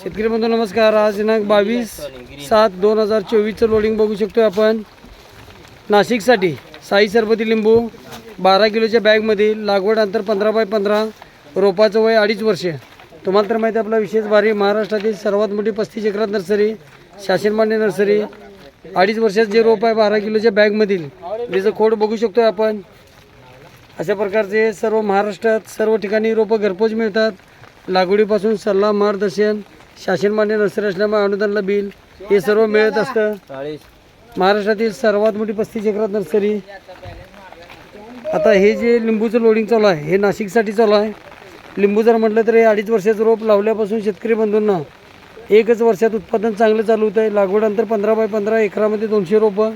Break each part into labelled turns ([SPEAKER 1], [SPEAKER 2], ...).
[SPEAKER 1] शेतकरी बंधू नमस्कार. आज दिनांक बावीस सात दोन हजार चोवीसचं लोडिंग बघू शकतो आपण. नाशिकसाठी साई सरबती लिंबू बारा किलोच्या बॅगमध्ये लागवड अंतर पंधरा बाय पंधरा रोपाचं वय अडीच वर्षे. तुम्हाला तर माहिती आपला विशेष भारी महाराष्ट्रातील सर्वात मोठी पस्तीस एकरात नर्सरी शासनमान्य नर्सरी अडीच वर्षात जे रोप आहे बारा किलोच्या बॅगमधील त्याचं खोड बघू शकतो आपण. अशा प्रकारचे सर्व महाराष्ट्रात सर्व ठिकाणी रोपं घरपोच मिळतात. लागवडीपासून सल्ला मार्गदर्शन शासनमान्य नर्सरी असल्यामुळे अनुदानला बिल हे सर्व मिळत असतं. महाराष्ट्रातील सर्वात मोठी पस्तीस एकरात नर्सरी. आता हे जे लिंबूचं लोडिंग चालू आहे हे नाशिकसाठी चालू आहे. लिंबू जर म्हटलं तर हे अडीच वर्षाचं रोप लावल्यापासून शेतकरी बंधूंना एकच वर्षात उत्पादन चांगलं चालू होतं आहे लागवड अंतर पंधरा बाय पंधरा एकरामध्ये दोनशे रोपं.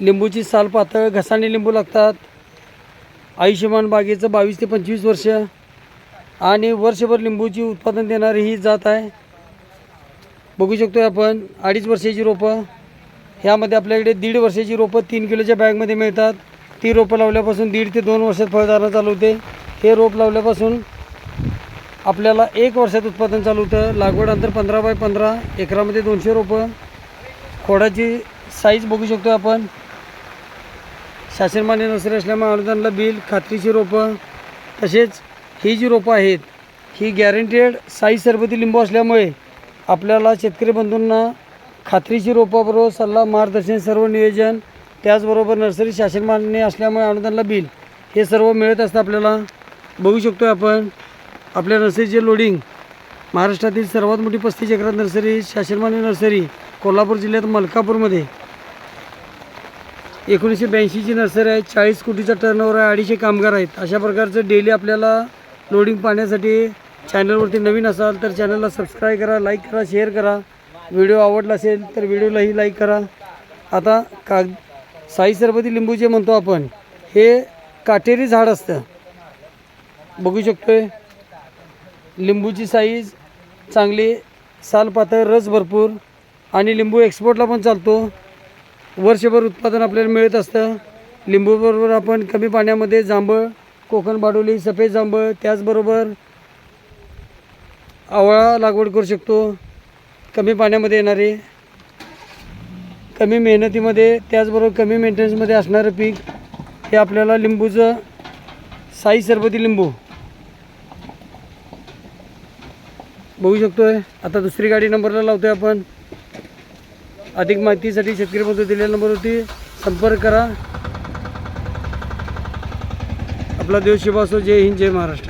[SPEAKER 1] लिंबूची साल पातळ घसाणी लिंबू लागतात. आयुष्यमान बागेचं बावीस ते पंचवीस वर्ष. आणि वर्षभर लिंबूची उत्पादन देणारी ही जात आहे. बघू शकतो आपण अडीच वर्षाची रोपं. ह्यामध्ये आपल्याकडे दीड वर्षाची रोपं तीन किलोच्या बॅगमध्ये मिळतात. ती रोपं लावल्यापासून दीड ते दोन वर्षात फळधारणा चालू होते. हे रोप लावल्यापासून आपल्याला एक वर्षात उत्पादन चालू होतं. लागवड अंतर पंधरा बाय पंधरा एकरामध्ये दोनशे रोपं. खोडाची साईज बघू शकतो आपण. शासनमान्य नसरे असल्यामुळे अनुदानला बिल खात्रीची रोपं तसेच ही जी रोपं आहेत ही गॅरंटेड साई सरबती लिंबू असल्यामुळे आपल्याला शेतकरी बंधूंना खात्रीची रोपाबरोबर सल्ला मार्गदर्शन सर्व नियोजन त्याचबरोबर नर्सरी शासनमान्य असल्यामुळे अनुदानला बिल हे सर्व मिळत असतं आपल्याला बघू शकतो आपण. आपल्या नर्सरीचे लोडिंग महाराष्ट्रातील सर्वात मोठी पस्तीस एकरात नर्सरी शासनमान्य नर्सरी कोल्हापूर जिल्ह्यात मलकापूरमध्ये. एकोणीसशे ब्याऐंशीची नर्सरी आहे चाळीस कोटीचा टर्नओव्हर आहे अडीचशे कामगार आहेत. अशा प्रकारचं डेली आपल्याला लोडिंग पाहण्यासाठी चॅनलवरती नवीन असाल तर चॅनलला सबस्क्राईब करा लाईक करा शेअर करा. व्हिडिओ आवडला असेल तर व्हिडिओलाही लाईक करा. आता काग साई सरबती लिंबू जे म्हणतो आपण हे काटेरी झाड असतं. बघू शकतोय लिंबूची साईज चांगली साल पातळ रस भरपूर आणि लिंबू एक्सपोर्टला पण चालतो. वर्षभर उत्पादन आपल्याला मिळत असतं. लिंबूबरोबर आपण कमी पाण्यामध्ये जांभळ कोकण बाडोली सफेद जांभळ त्याचबरोबर आवळा लागवड करू शकतो. कमी पाण्यामध्ये येणारे कमी मेहनतीमध्ये त्याचबरोबर कमी मेंटेनन्समध्ये असणारं पीक हे आपल्याला लिंबूचं साई सरबती लिंबू. बघू शकतोय. आता दुसरी गाडी नंबरला लावतोय आपण. अधिक माहितीसाठी शेतकरी बंधू दिलेल्या नंबरवरती संपर्क करा. आपला देव शिवासो जय हिंद जय महाराष्ट्र.